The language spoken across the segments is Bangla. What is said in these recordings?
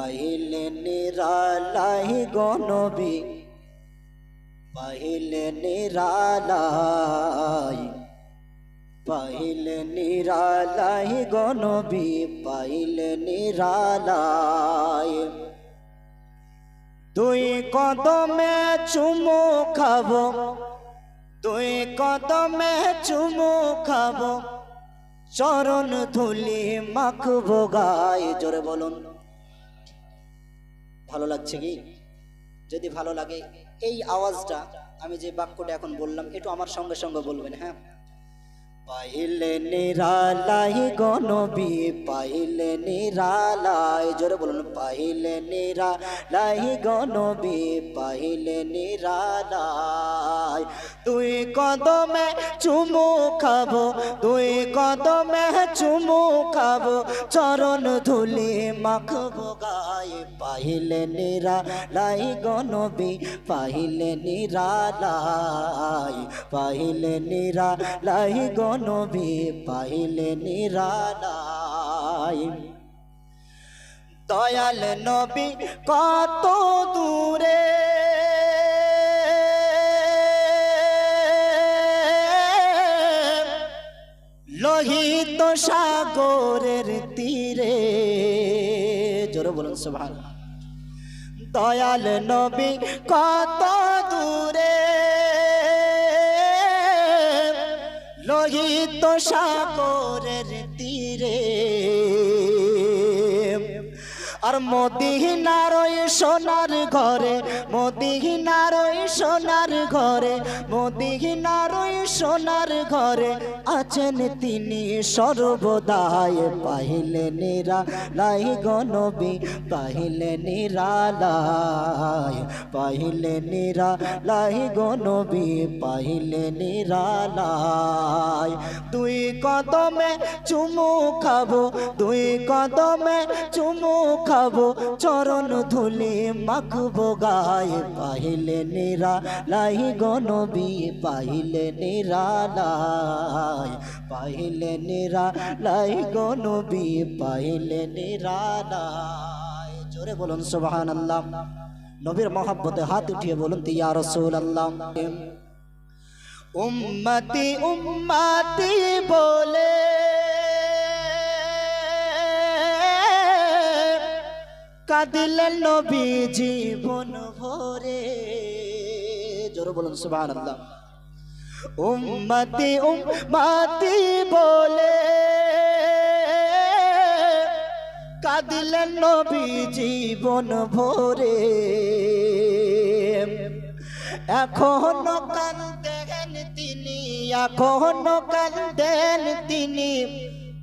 পাইলে নিরালাই গনবী পাইলে নিরালাই পাইলে নিরালাই গনবী পাইলে নিরালাই দুই কদমে চুমু খাব, দুই কদমে চুমু খাব, চরণ ধুলি মাখবো গায়ে। জোরে বলুন। ভালো লাগছে কি? যদি ভালো লাগে, এই আওয়াজটা আমি যে বাক্যটা এখন বললাম, একটু আমার সঙ্গে সঙ্গে বলবেন হ্যাঁ? পাইলে নিরালাই গনবি পাইলে নিরালাই, জোরে বলুন, পাইলে নিরালাই গনবি পাইলে নিরালাই। তুই কদমে চুমু খাব তুই কদমে চুমু খাব, চরণ ধুলি মাখবো গায়ে, পাহিলে নিরালাই গনবি পাহিলে নিরালাই পাইলে নিরালাই গনবি পাহিলে নিরালাই দয়াল নবী, কত দূরে লোহিত সাগরের তীরে। জোরে বলুন সুবহান দয়াল নবী কত দূরে। লোহিত সাগরের তীরে। আর মদিনার ওই সোনার ঘরে, মদিনার ওই সোনার ঘরে, মদিনার ওই সোনার ঘরে আছেন তিনি সর্বদাই। পাইলে নিরা লাই গনবী পাইলে নিরালাই পাইলে নিরা লাই গনবী পাইলে নিরালাই তুই কদমে চুমু খাব তুই কদমে চুমু খাব। চরণ ধুলি মাখবো গায়ে, পাহিলে নিরা লাই গনবী পাইলে নিরালাই পাহিলে নিরা লাই গনবী পাইলে নিরালাই জোরে বলুন সুবহান আল্লাহ নবীর মহাব্বতে হাত উঠিয়ে বলুন তিয়া রসুল আল্লাহ উম্মতি উম্মতি বলে কাঁদিলেন নবী জীবন ভরে। জোরে বলুন, সুবহানাল্লাহ। উম্মতি উম্মতি বলে কাঁদিলেন নবী জীবন ভরে। এখনও কান্দেন তিনি, এখনও কান্দেন তিনি।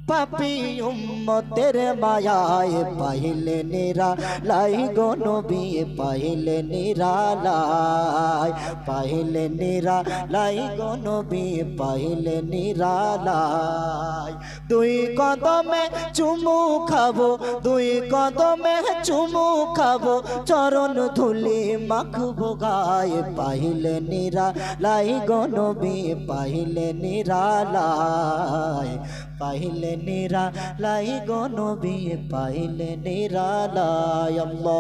পাপি উম্মতের মায়ায় পাইলে নিরা লাই গো নবী পাইলে নিরা লাই পাইলে নিরা লাই গো নবী পাইলে নিরা লাই। দুই কদমে চুমু খাব, দুই কদমে চুমু খাব, চরণ ধুলি মাখবো গায়ে পাইলে নিরা লাই গো নবী পাইলে নিরা লাই। পাইলে নিরা লাই গো নবী পাইলে নিরা লাই আল্লাহ।